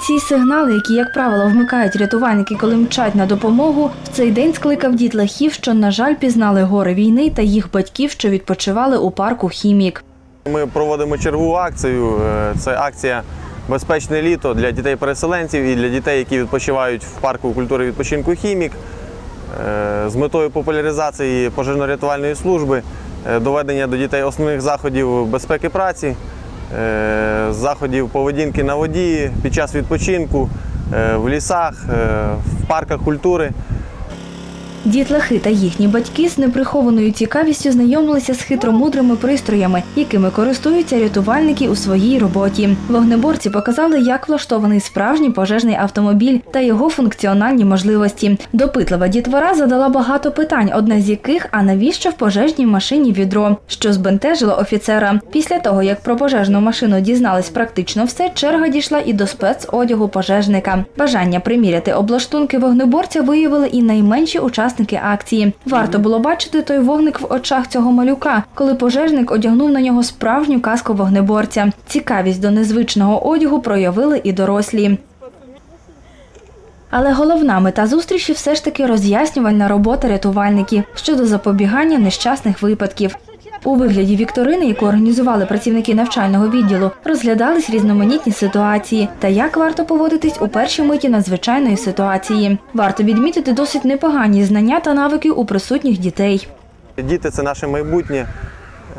Ці сигнали, які, як правило, вмикають рятувальники, коли мчать на допомогу, в цей день скликав дітлахів, що, на жаль, пізнали гори війни та їх батьків, що відпочивали у парку Хімік. Ми проводимо чергову акцію. Е, Це акція Безпечне літо для дітей-переселенців і для дітей, які відпочивають в парку культури відпочинку Хімік. Е, З метою популяризації пожежно-рятувальної служби, е, доведення до дітей основних заходів безпеки праці, заходів поведінки на воді під час відпочинку, е, в лісах, е, в парках культури. Дітлахи та їхні батьки з неприхованою цікавістю знайомилися з хитромудрими пристроями, якими користуються рятувальники у своїй роботі. Вогнеборці показали, як влаштований справжній пожежний автомобіль та його функціональні можливості. Допитлива дітвора задала багато питань, одне з яких а навіщо в пожежній машині відро, що збентежило офіцера. Після того, як про пожежну машину дізнались практично все, черга дійшла і до спецодягу пожежника. Бажання приміряти облаштунки вогнеборця виявили і найменші учасники акції. Варто було бачити той вогник в очах цього малюка, коли пожежник одягнув на нього справжню каску вогнеборця. Цікавість до незвичного одягу проявили і дорослі. Але головна мета зустрічі все ж таки роз'яснювальна робота рятувальників щодо запобігання нещасних випадків. У вигляді вікторини, яку організували працівники навчального відділу, розглядались різноманітні ситуації та як варто поводитись у першій миті надзвичайної ситуації. Варто відмітити досить непогані знання та навики у присутніх дітей. Діти це наше майбутнє.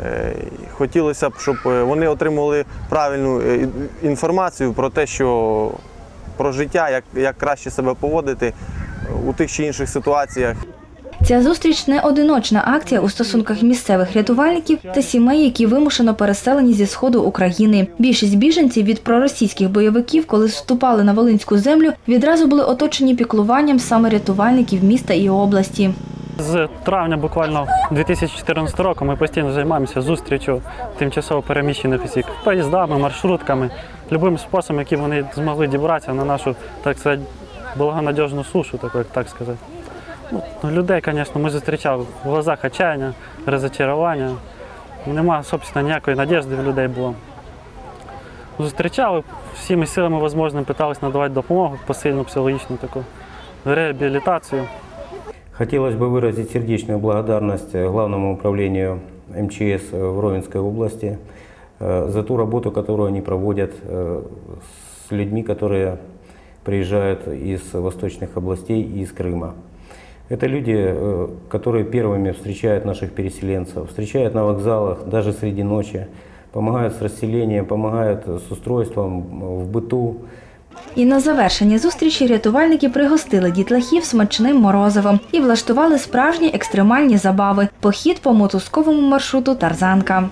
Е, Хотілося б, щоб е, вони отримували правильну е, інформацію про те, що про життя, як, як краще себе поводити у тих чи інших ситуаціях. Ця зустріч не одиночна акція у стосунках місцевих рятувальників та сімей, які вимушено переселені зі сходу України. Більшість біженців від проросійських бойовиків, коли вступали на волинську землю, відразу були оточені піклуванням саме рятувальників міста і області. З травня буквально 2014 року ми постійно займаємося зустрічю тимчасово переміщених осіб поїздами, маршрутками, любим способом, яким вони змогли дібратися на нашу, так сказати, благонадіжну сушу, так, так сказати. Ну, людей, звісно, ми зустрічали в глазах отчаяння, розочарування. Нема, собственно, ніякої надіжди в людей було. Зустрічали всіми силами можливими, намагалися надавати допомогу, посильну психологічну таку реабілітацію. Хотелось бы выразить сердечную благодарность э, Главному управлению МЧС э, в Ровенской области э, за ту работу, которую они проводят э, с людьми, которые приезжают из восточных областей и из Крыма. Это люди, э, которые первыми встречают наших переселенцев, встречают на вокзалах, даже среди ночи, помогают с расселением, помогают с устройством э, в быту. І на завершення зустрічі рятувальники пригостили дітлахів смачним морозивом і влаштували справжні екстремальні забави похід по мотузковому маршруту Тарзанка.